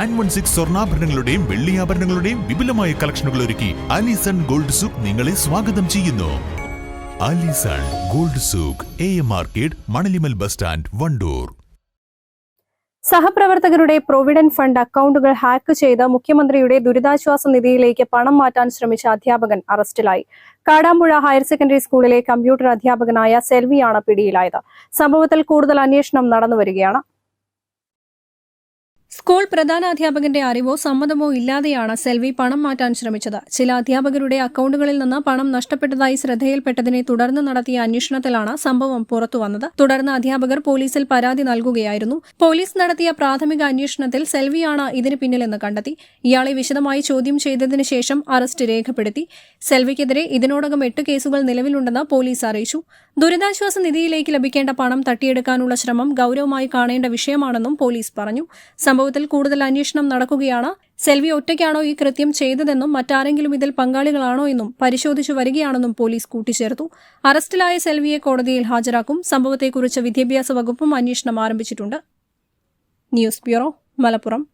Nine one six സ്വർണാഭരണങ്ങളുടെയും വെള്ളിയാഭരണങ്ങളുടെയും വിപുലമായ കളക്ഷനുകൾ ഒരുക്കി അലിസൺ ഗോൾഡ് സൂക്ക് നിങ്ങളെ സ്വാഗതം ചെയ്യുന്നു. Allison gold souk A M market Manalimal bus stand Wandoor. സഹപ്രവർത്തകരുടെ provident fund അക്കൗണ്ടുകൾ ഹാക്ക് ചെയ്ത് മുഖ്യമന്ത്രിയുടെ ദുരിതാശ്വാസ നിധിയിലേക്ക് പണം മാറ്റാൻ ശ്രമിച്ച അധ്യാപകൻ അറസ്റ്റിലായി. കാടാമ്പുഴ ഹയർ സെക്കൻഡറി സ്കൂളിലെ കമ്പ്യൂട്ടർ അധ്യാപകനായ സെൽവിയാണ് പിടിയിലായത്. സംഭവത്തിൽ കൂടുതൽ അന്വേഷണം നടന്നുവരികയാണ്. സ്കൂൾ പ്രധാനാധ്യാപകന്റെ അറിവോ സമ്മതമോ ഇല്ലാതെയാണ് സെൽവി പണം മാറ്റാൻ ശ്രമിച്ചത്. ചില അധ്യാപകരുടെ അക്കൗണ്ടുകളിൽ നിന്ന് പണം നഷ്ടപ്പെട്ടതായി ശ്രദ്ധയിൽപ്പെട്ടതിനെ തുടർന്ന് നടത്തിയ അന്വേഷണത്തിലാണ് സംഭവം പുറത്തുവന്നത് തുടർന്ന് അധ്യാപകർ പോലീസിൽ പരാതി നൽകുകയായിരുന്നു. പോലീസ് നടത്തിയ പ്രാഥമിക അന്വേഷണത്തിൽ സെൽവിയാണ് ഇതിന് പിന്നിലെന്ന് കണ്ടെത്തി. ഇയാളെ വിശദമായി ചോദ്യം ചെയ്തതിനു ശേഷം അറസ്റ്റ് രേഖപ്പെടുത്തി. സെൽവിക്കെതിരെ ഇതിനോടകം എട്ട് കേസുകൾ നിലവിലുണ്ടെന്ന് പോലീസ് അറിയിച്ചു. ദുരിതാശ്വാസ നിധിയിലേക്ക് ലഭിക്കേണ്ട പണം തട്ടിയെടുക്കാനുള്ള ശ്രമം ഗൌരവമായി കാണേണ്ട വിഷയമാണെന്നും പോലീസ് പറഞ്ഞു. സംഭവത്തിൽ കൂടുതൽ അന്വേഷണം നടക്കുകയാണ്. സെൽവി ഒറ്റയ്ക്കാണോ ഈ കൃത്യം ചെയ്തതെന്നും മറ്റാരെങ്കിലും ഇതിൽ പങ്കാളികളാണോ എന്നും പരിശോധിച്ചു വരികയാണെന്നും പോലീസ് കൂട്ടിച്ചേർത്തു. അറസ്റ്റിലായ സെൽവിയെ കോടതിയിൽ ഹാജരാക്കും. സംഭവത്തെക്കുറിച്ച് വിദ്യാഭ്യാസ വകുപ്പും അന്വേഷണം ആരംഭിച്ചിട്ടുണ്ട്. News bureau Malappuram.